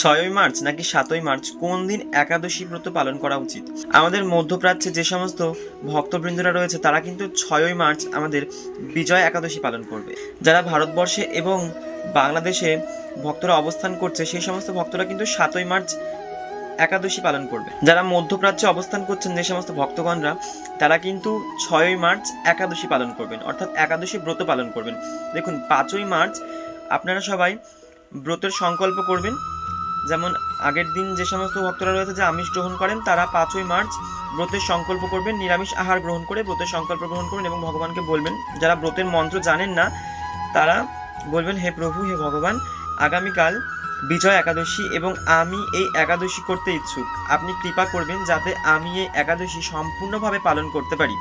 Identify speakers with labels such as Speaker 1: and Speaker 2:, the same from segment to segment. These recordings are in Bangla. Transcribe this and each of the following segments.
Speaker 1: ছয়ই মার্চ নাকি সাতই মার্চ কোন দিন একাদশী ব্রত পালন করা উচিত? আমাদের মধ্যপ্রাচ্যে যে সমস্ত ভক্তবৃন্দরা রয়েছে, তারা কিন্তু ছয়ই মার্চ আমাদের বিজয় একাদশী পালন করবে। যারা ভারতবর্ষে এবং বাংলাদেশে ভক্তরা অবস্থান করছে, সেই সমস্ত ভক্তরা কিন্তু সাতই মার্চ একাদশী পালন করবে। যারা মধ্যপ্রাচ্যে অবস্থান করছেন, যে সমস্ত ভক্তগণরা, তারা কিন্তু ছয়ই মার্চ একাদশী পালন করবেন, অর্থাৎ একাদশী ব্রত পালন করবেন। দেখুন, পাঁচই মার্চ আপনারা সবাই ব্রতের সংকল্প করবেন যেমন আগের দিন যে সমস্ত ভক্তরা রয়েছে যে আমিষ গ্রহণ করেন, তারা পাঁচই মার্চ ব্রতের সংকল্প করবেন, নিরামিষ আহার গ্রহণ করে ব্রতের সংকল্প গ্রহণ করবেন এবং ভগবানকে বলবেন, যারা ব্রতের মন্ত্র জানেন না, তারা বলবেন, হে প্রভু, হে ভগবান, আগামীকাল বিজয় একাদশী এবং আমি এই একাদশী করতে ইচ্ছুক। আপনি কৃপা করবেন যাতে আমি এই একাদশী সম্পূর্ণভাবে পালন করতে পারি।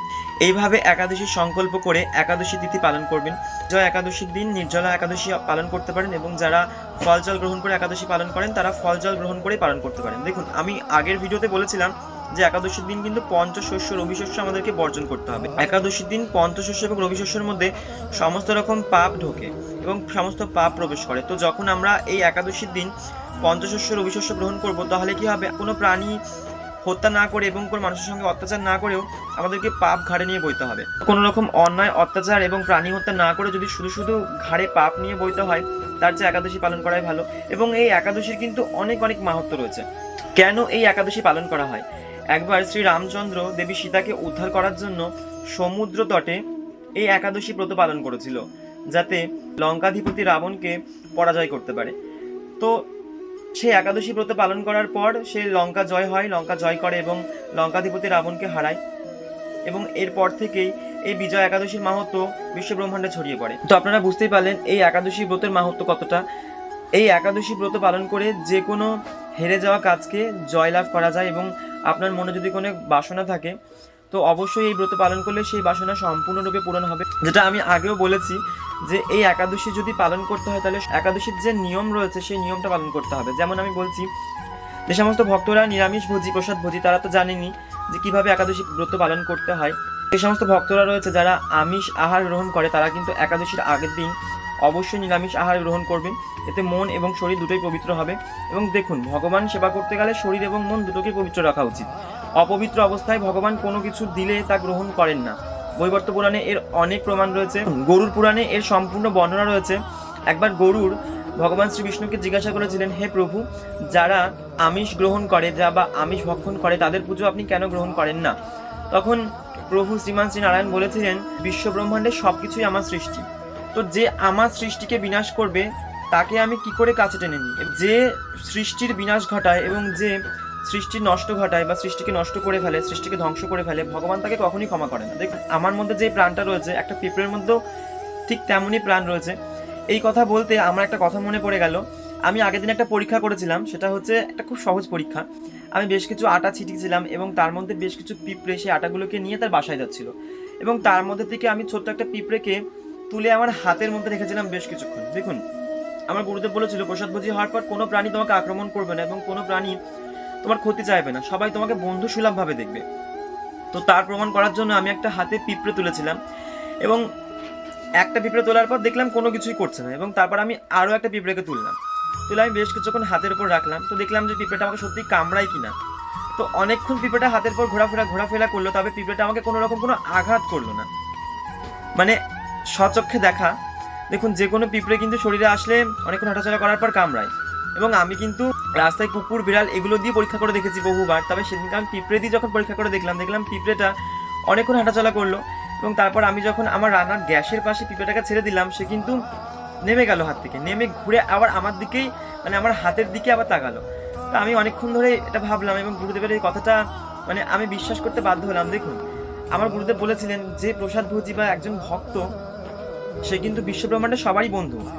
Speaker 1: এইভাবে একাদশী সংকল্প করে একাদশী তিথি পালন করবেন। জয় একাদশীর দিন নির্জলা একাদশী পালন করতে পারেন এবং যারা ফল জল গ্রহণ করে একাদশী পালন করেন, তারা ফল জল গ্রহণ করেই পালন করতে পারেন। দেখুন, আমি আগের ভিডিওতে বলেছিলাম যে একাদশীর দিন কিন্তু পঞ্চশস্য রবিশস্য আমাদেরকে বর্জন করতে হবে। একাদশীর দিন পঞ্চশস্য এবং রবিশস্যের মধ্যে সমস্ত রকম পাপ ঢোকে এবং সমস্ত পাপ প্রবেশ করে। তো যখন আমরা এই একাদশীর দিন পঞ্চশস্য, রবিশস্য গ্রহণ করব, তাহলে কি হবে? কোনো প্রাণী হত্যা না করে এবং কোনো মানুষের সঙ্গে অত্যাচার না করেও আমাদেরকে পাপ ঘাড়ে নিয়ে বইতে হবে। কোনো রকম অন্যায়, অত্যাচার এবং প্রাণী হত্যা না করে যদি শুধু শুধু ঘাড়ে পাপ নিয়ে বইতে হয়, তার চেয়ে একাদশী পালন করাই ভালো। এবং এই একাদশীর কিন্তু অনেক অনেক মাহাত্ম রয়েছে। কেন এই একাদশী পালন করা হয়? একবার শ্রী রামচন্দ্র দেবী সীতাকে উদ্ধার করার জন্য সমুদ্র তটে এই একাদশী ব্রত পালন করেছিল, যাতে লঙ্কাধিপতি রাবণকে পরাজয় করতে পারে। তো সে একাদশী ব্রত পালন করার পর সে লঙ্কা জয় হয়, লঙ্কা জয় করে এবং লঙ্কাধিপতি রাবণকে হারায় এবং এরপর থেকেই এই বিজয় একাদশীর মাহাত্ম বিশ্ব ব্রহ্মাণ্ডে ছড়িয়ে পড়ে। তো আপনারা বুঝতেই পারলেন এই একাদশী ব্রতের মাহাত্ম কতটা। এই একাদশী ব্রত পালন করে যে কোনো হেরে যাওয়া কাজকে জয়লাভ করা যায় এবং আপনার মনে যদি কোনো বাসনা থাকে, তো অবশ্যই এই ব্রত পালন করলে সেই বাসনা সম্পূর্ণরূপে পূরণ হবে। যেটা আমি আগেও বলেছি যে এই একাদশী যদি পালন করতে হয়, তাহলে একাদশীর যে নিয়ম রয়েছে, সেই নিয়মটা পালন করতে হবে। যেমন আমি বলছি, যে সমস্ত ভক্তরা নিরামিষ ভোজি, প্রসাদ ভোজি, তারা তো জানেনি যে কীভাবে একাদশী ব্রত পালন করতে হয়। যে সমস্ত ভক্তরা রয়েছে, যারা আমিষ আহার গ্রহণ করে, তারা কিন্তু একাদশীর আগের দিন অবশ্যই নিরামিষ আহার গ্রহণ করবেন। এতে মন এবং শরীর দুটোই পবিত্র হবে। এবং দেখুন, ভগবান সেবা করতে গেলে শরীর এবং মন দুটোকে পবিত্র রাখা উচিত। অপবিত্র অবস্থায় ভগবান কোনো কিছু দিলে তা গ্রহণ করেন না। বৈবর্ত পুরাণে এর অনেক প্রমাণ রয়েছে। গরুর পুরাণে এর সম্পূর্ণ বর্ণনা রয়েছে। একবার গরুর ভগবান শ্রী বিষ্ণুকে জিজ্ঞাসা করেছিলেন, হে প্রভু, যারা আমিষ গ্রহণ করে যা বা আমিষ ভক্ষণ করে, তাদের পুজো আপনি কেন গ্রহণ করেন না? তখন প্রভু শ্রীমান শ্রী নারায়ণ বলেছিলেন বিশ্ব ব্রহ্মাণ্ডের সব কিছুই আমার সৃষ্টি। তো যে আমার সৃষ্টিকে বিনাশ করবে, তাকে আমি কি করে কাছে টেনে নিই? যে সৃষ্টির বিনাশ ঘটায় এবং যে সৃষ্টির নষ্ট ঘটায় বা সৃষ্টিকে নষ্ট করে ফেলে, সৃষ্টিকে ধ্বংস করে ফেলে, ভগবান তাকে কখনই ক্ষমা করে না। দেখুন, আমার মধ্যে যে প্রাণটা রয়েছে, একটা পিঁপড়ের মধ্যেও ঠিক তেমনই প্রাণ রয়েছে। এই কথা বলতে আমার একটা কথা মনে পড়ে গেল। আমি আগের দিন একটা পরীক্ষা করেছিলাম, সেটা হচ্ছে একটা খুব সহজ পরীক্ষা। আমি বেশ কিছু আটা ছিটিয়েছিলাম এবং তার মধ্যে বেশ কিছু পিঁপড়ে সেই আটাগুলোকে নিয়ে তার বাসায় যাচ্ছিল। এবং তার মধ্যে থেকে আমি ছোট্ট একটা পিঁপড়েকে তুলে আমার হাতের মধ্যে রেখেছিলাম বেশ কিছুক্ষণ। দেখুন, আমার গুরুদেব বলেছিল প্রসাদভোজি হওয়ার পর কোনো প্রাণী তোমাকে আক্রমণ করবে না এবং কোনো প্রাণী তোমার ক্ষতি চাইবে না। সবাই তোমাকে বন্ধু সুলভভাবে দেখবে। তো তার প্রমাণ করার জন্য আমি একটা হাতে পিঁপড়ে তুলেছিলাম এবং একটা পিঁপড়ে তোলার পর দেখলাম কোনো কিছুই করছে না এবং তারপর আমি আরও একটা পিঁপড়েকে তুললাম। তুলে আমি বেশ কিছুক্ষণ হাতের উপর রাখলাম। তো দেখলাম যে পিঁপড়েটা আমাকে সত্যি কামড়ায় কিনা। তো অনেকক্ষণ পিঁপড়েটা হাতের পর ঘোরাফেরা ঘোরাফেরা করল, তবে পিঁপড়েটা আমাকে কোনো রকম কোনো আঘাত করল না। মানে স্বচক্ষে দেখা, দেখুন যে কোনো পিঁপড়ে কিন্তু শরীরে আসলে অনেকক্ষণ হাঁটাচলা করার পর কামড়ায়। এবং আমি কিন্তু রাস্তায় কুকুর, বিড়াল এগুলো দিয়ে পরীক্ষা করে দেখেছি বহুবার। তবে সেদিনকে আমি পিঁপড়ে দিয়ে যখন পরীক্ষা করে দেখলাম দেখলাম পিঁপড়েটা অনেকক্ষণ হাঁটাচলা করল এবং তারপর আমি যখন আমার রান্নার গ্যাসের পাশে পিঁপড়েটাকে ছেড়ে দিলাম, সে কিন্তু নেমে গেল হাত থেকে। নেমে ঘুরে আবার আমার দিকেই মানে আমার হাতের দিকে আবার তাকালো। তা আমি অনেকক্ষণ ধরে এটা ভাবলাম এবং গুরুদেবের এই কথাটা মানে আমি বিশ্বাস করতে বাধ্য হলাম। দেখুন, আমার গুরুদেব বলেছিলেন যে প্রসাদ ভোজি বা একজন ভক্ত সে কিন্তু বিশ্বব্রহ্মাণ্ডের সবারই বন্ধু।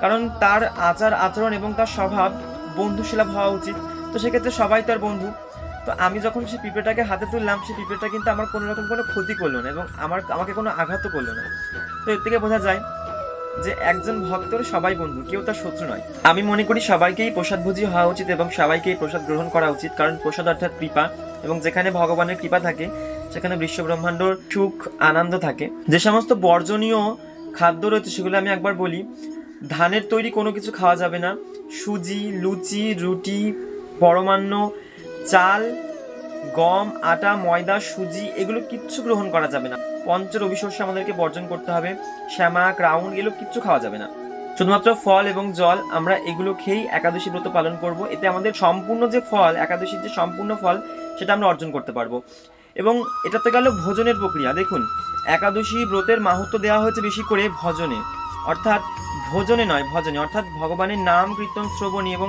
Speaker 1: কারণ তার আচার, আচরণ এবং তার স্বভাব বন্ধুসুলভ হওয়া উচিত। তো সেক্ষেত্রে সবাই তার বন্ধু। তো আমি যখন সেই পিঁপড়েটাকে হাতে তুললাম সেই পিঁপড়েটা কিন্তু আমার কোনো রকম কোনো ক্ষতি করল না এবং আমার, আমাকে কোনো আঘাতও করল না। তো এর থেকে বোঝা যায় যে একজন ভক্তর সবাই বন্ধু, কেউ তার শত্রু নয়। আমি মনে করি সবাইকেই প্রসাদ প্রসাদভোজী হওয়া উচিত এবং সবাইকেই প্রসাদ গ্রহণ করা উচিত। কারণ প্রসাদ অর্থাৎ কৃপা এবং যেখানে ভগবানের কৃপা থাকে, সেখানে বিশ্ব ব্রহ্মাণ্ডর সুখ, আনন্দ থাকে। যে সমস্ত বর্জনীয় খাদ্য রয়েছে সেগুলো আমি একবার বলি। ধানের তৈরি কোনো কিছু খাওয়া যাবে না। সুজি, লুচি, রুটি, পরমান্ন, চাল, গম, আটা, ময়দা, সুজি, এগুলো কিচ্ছু গ্রহণ করা যাবে না। পঞ্চ রবি শস্য আমাদেরকে বর্জন করতে হবে। শ্যামা ক্রাউন এগুলো কিচ্ছু খাওয়া যাবে না। শুধুমাত্র ফল এবং জল আমরা এগুলো খেয়েই একাদশী ব্রত পালন করব। এতে আমাদের সম্পূর্ণ যে ফল, একাদশীর যে সম্পূর্ণ ফল, সেটা আমরা অর্জন করতে পারব। এবং এটা তো গেল ভোজনের প্রক্রিয়া। দেখুন, একাদশী ব্রতের মাহাত্ম দেওয়া হয়েছে বেশি করে ভজনে। অর্থাৎ ভোজনে নয়, ভজনে। অর্থাৎ ভগবানের নাম, কীর্তন, শ্রবণী এবং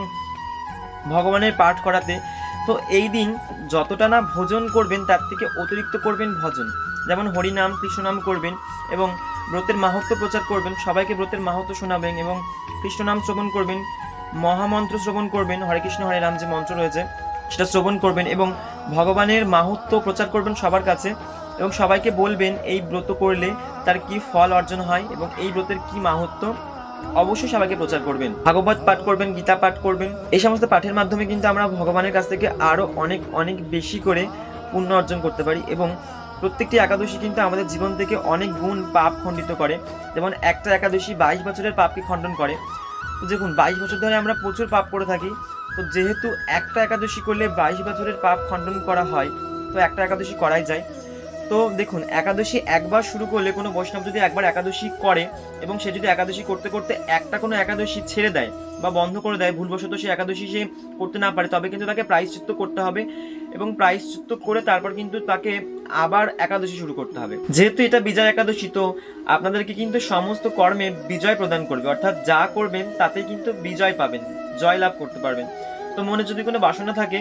Speaker 1: ভগবানের পাঠ করাতে। তো এই দিন যতটা না ভোজন করবেন, তার থেকে অতিরিক্ত করবেন ভজন। যেমন হরিনাম, কৃষ্ণনাম করবেন এবং ব্রতের মাহাত্ম প্রচার করবেন। সবাইকে ব্রতের মাহাত্ম শোনাবেন এবং কৃষ্ণনাম শ্রবণ করবেন। মহামন্ত্র শ্রবণ করবেন। হরে কৃষ্ণ, হরে রাম যে মন্ত্র রয়েছে, সেটা শ্রবণ করবেন এবং ভগবানের মাহাত্ম প্রচার করবেন সবার কাছে এবং সবাইকে বলবেন, এই ব্রত করলে তার কি ফল অর্জন হয় এবং এই ব্রতের কি মাহাত্ম অবশ্যই সবাইকে প্রচার করবেন। ভাগবত পাঠ করবেন, গীতা পাঠ করবেন। এই সমস্ত পাঠের মাধ্যমে কিন্তু আমরা ভগবানের কাছ থেকে আরও অনেক অনেক বেশি করে পুণ্য অর্জন করতে পারি এবং প্রত্যেকটি একাদশী কিন্তু আমাদের জীবন থেকে অনেক গুণ পাপ খণ্ডিত করে। যেমন একটা একাদশী বাইশ বছরের পাপকে খণ্ডন করে। দেখুন, বাইশ বছর ধরে আমরা প্রচুর পাপ করে থাকি। তো যেহেতু একটা একাদশী করলে বাইশ বছরের পাপ খণ্ডন করা হয়, তো একটা একাদশী করাই যায়। তো দেখুন, একাদশী একবার শুরু করলে কোনো বৈষ্ণব যদি একবার একাদশী করে এবং সে যদি একাদশী করতে করতে একটা কোনো একাদশী ছেড়ে দেয় বা বন্ধ করে দেয়, ভুলবশত সে একাদশী সে করতে না পারে, তবে কিন্তু তাকে প্রায়শ্চিত্ত করতে হবে এবং প্রায়শ্চিত্ত করে তারপর কিন্তু তাকে আবার একাদশী শুরু করতে হবে। যেহেতু এটা বিজয় একাদশী, তো আপনাদেরকে কিন্তু সমস্ত কর্মে বিজয় প্রদান করবে। অর্থাৎ যা করবেন তাতে কিন্তু বিজয় পাবেন জয় লাভ করতে পারবেন। তো মনে যদি কোনো বাসনা থাকে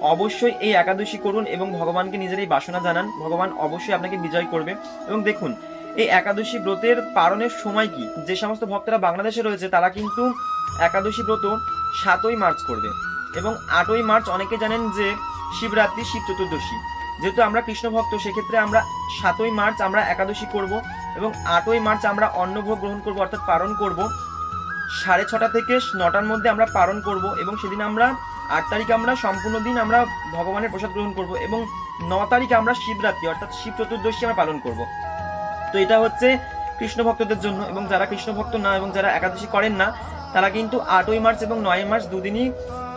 Speaker 1: অবশ্যই এই একাদশী করুন এবং ভগবানকে নিজের এই বাসনা জানান। ভগবান অবশ্যই আপনাকে বিজয় করবে। এবং দেখুন, এই একাদশী ব্রতের পালনের সময় কি? যে সমস্ত ভক্তরা বাংলাদেশে রয়েছে, তারা কিন্তু একাদশী ব্রত সাতই মার্চ করবে। এবং আটই মার্চ অনেকে জানেন যে শিবরাত্রি, শিব চতুর্দশী। যেহেতু আমরা কৃষ্ণ ভক্ত, সেক্ষেত্রে আমরা সাতই মার্চ আমরা একাদশী করব এবং আটই মার্চ আমরা অন্নভোগ গ্রহণ করব, অর্থাৎ পালন করব। সাড়ে ছটা থেকে নটার মধ্যে আমরা পালন করব এবং সেদিন আমরা আট তারিখে আমরা সম্পূর্ণ দিন আমরা ভগবানের প্রসাদ গ্রহণ করব এবং ন তারিখে আমরা শিবরাত্রি, অর্থাৎ শিব চতুর্দশী আমরা পালন করব। তো এটা হচ্ছে কৃষ্ণ ভক্তদের জন্য এবং যারা কৃষ্ণ ভক্ত না এবং যারা একাদশী করেন না, তারা কিন্তু আটই মার্চ এবং নয় মার্চ দুদিনই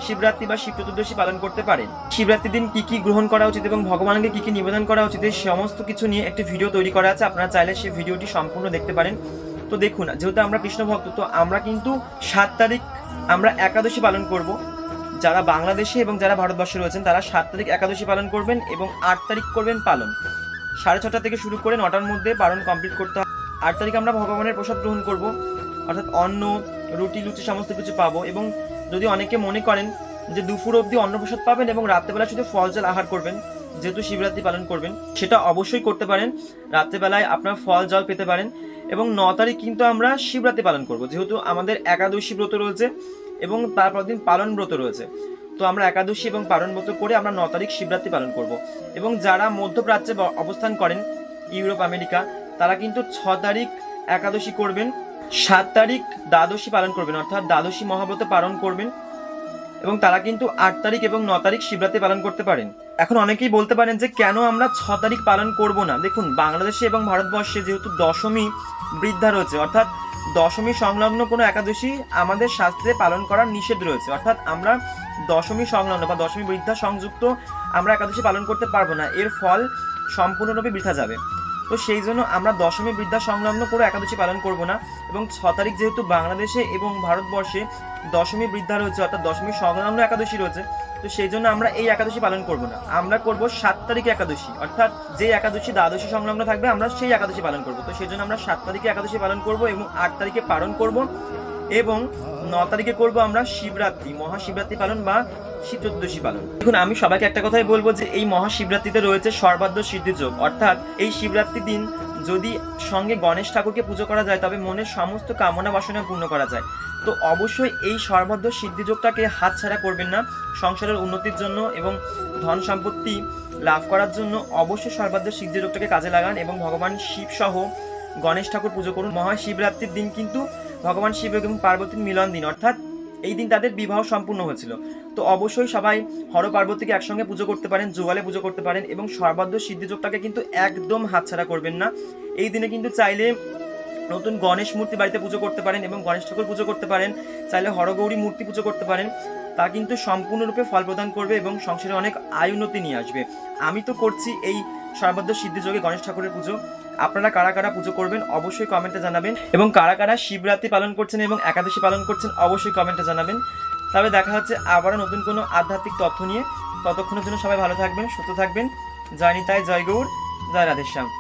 Speaker 1: শিবরাত্রি বা শিব চতুর্দশী পালন করতে পারেন শিবরাত্রির দিন কি কি গ্রহণ করা উচিত এবং ভগবানকে কি কি নিবেদন করা উচিত, এই সমস্ত কিছু নিয়ে একটি ভিডিও তৈরি করা আছে, আপনারা চাইলে সেই ভিডিওটি সম্পূর্ণ দেখতে পারেন। তো দেখুন, যেহেতু আমরা কৃষ্ণ ভক্ত, তো আমরা কিন্তু সাত তারিখ আমরা একাদশী পালন করব। যারা বাংলাদেশে এবং যারা ভারতবর্ষে রয়েছেন, তারা সাত তারিখ একাদশী পালন করবেন এবং আট তারিখ করবেন পালন। সাড়ে ছটা থেকে শুরু করে নটার মধ্যে পালন কমপ্লিট করতে হবে। আট তারিখ আমরা ভগবানের প্রসাদ গ্রহণ করব। অর্থাৎ অন্ন, রুটি, লুচি, সমস্ত কিছু পাবো এবং যদি অনেকে মনে করেন যে দুপুর অবধি অন্নপ্রসাদ পাবেন এবং রাত্রেবেলা শুধু ফল জল আহার করবেন, যেহেতু শিবরাত্রি পালন করবেন, সেটা অবশ্যই করতে পারেন। রাত্রেবেলায় আপনার ফল, জল পেতে পারেন এবং ন তারিখ কিন্তু আমরা শিবরাত্রি পালন করব। যেহেতু আমাদের একাদশী ব্রত রয়েছে এবং তারপর দিন পালন ব্রত রয়েছে। তো আমরা একাদশী এবং পালন ব্রত করে আমরা ন তারিখ শিবরাত্রি পালন করব। এবং যারা মধ্যপ্রাচ্যে অবস্থান করেন, ইউরোপ, আমেরিকা, তারা কিন্তু ছ তারিখ একাদশী করবেন, সাত তারিখ দ্বাদশী পালন করবেন, অর্থাৎ দ্বাদশী মহাব্রত পালন করবেন এবং তারা কিন্তু আট তারিখ এবং ন তারিখ শিবরাত্রি পালন করতে পারেন। এখন অনেকেই বলতে পারেন যে, কেন আমরা ছ তারিখ পালন করব না? দেখুন, বাংলাদেশে এবং ভারতবর্ষে যেহেতু দশমী বৃদ্ধা রয়েছে, অর্থাৎ দশমী সংলগ্ন কোনো একাদশী আমাদের শাস্ত্রে পালন করার নিষেধ রয়েছে। অর্থাৎ আমরা দশমী সংলগ্ন বা দশমী বৃদ্ধা সংযুক্ত আমরা একাদশী পালন করতে পারব না। এর ফল সম্পূর্ণরূপে বৃথা যাবে। তো সেই জন্য আমরা দশমী বৃদ্ধা সংলগ্ন করে একাদশী পালন করব না। এবং ছ তারিখ যেহেতু বাংলাদেশে এবং ভারতবর্ষে দশমী বৃদ্ধা রয়েছে, অর্থাৎ দশমী সংলগ্ন একাদশী রয়েছে, তো সেই জন্য আমরা এই একাদশী পালন করব না। আমরা করব সাত তারিখে একাদশী, অর্থাৎ যে একাদশী দ্বাদশী সংলগ্ন থাকবে, আমরা সেই একাদশী পালন করব। তো সেই জন্য আমরা সাত তারিখে একাদশী পালন করব এবং আট তারিখে পালন করব এবং ন তারিখে করব আমরা শিবরাত্রি, মহাশিবরাত্রি পালন বা চতুর্দশী পালন। দেখুন, আমি সবাইকে একটা কথাই বলব যে এই মহাশিবরাত্রিতে রয়েছে সর্বাধ্য সিদ্ধিযোগ। অর্থাৎ এই শিবরাত্রির দিন যদি সঙ্গে গণেশ ঠাকুরকে পুজো করা যায়, তবে মনের সমস্ত কামনা বাসনা পূর্ণ করা যায়। তো অবশ্যই এই সর্বাধ্য সিদ্ধিযোগটাকে হাতছাড়া করবেন না। সংসারের উন্নতির জন্য এবং ধন সম্পত্তি লাভ করার জন্য অবশ্যই সর্বাধ্য সিদ্ধিযোগটাকে কাজে লাগান এবং ভগবান শিব সহ গণেশ ঠাকুর পুজো করুন। মহাশিবরাত্রির দিন কিন্তু ভগবান শিব এবং পার্বতীর মিলন দিন। অর্থাৎ এই দিন তাদের বিবাহ সম্পূর্ণ হয়েছিল। তো অবশ্যই সবাই হর পার্বতীকে একসঙ্গে পুজো করতে পারেন জুয়ালে পুজো করতে পারেন এবং সর্বাধ্য সিদ্ধিযোগটাকে কিন্তু একদম হাতছাড়া করবেন না। এই দিনে কিন্তু চাইলে নতুন গণেশ মূর্তি বাড়িতে পুজো করতে পারেন এবং গণেশ ঠাকুর পুজো করতে পারেন। চাইলে হরগৌরী মূর্তি পুজো করতে পারেন। তা কিন্তু সম্পূর্ণরূপে ফল প্রদান করবে এবং সংসারে অনেক আয় উন্নতি নিয়ে আসবে। আমি তো করছি এই সর্বদ্র সিদ্ধিযোগে গণেশ ঠাকুরের পুজো। আপনারা কারা কারা পুজো করবেন অবশ্যই কমেন্টে জানাবেন এবং কারা কারা শিবরাত্রি পালন করছেন এবং একাদশী পালন করছেন অবশ্যই কমেন্টে জানাবেন। তবে দেখা হচ্ছে আবারও নতুন কোনো আধ্যাত্মিক তথ্য নিয়ে। ততক্ষণের জন্য সবাই ভালো থাকবেন, সুস্থ থাকবেন। জয় নিতাই, জয় গৌর, জয় রাধেশ্যাম।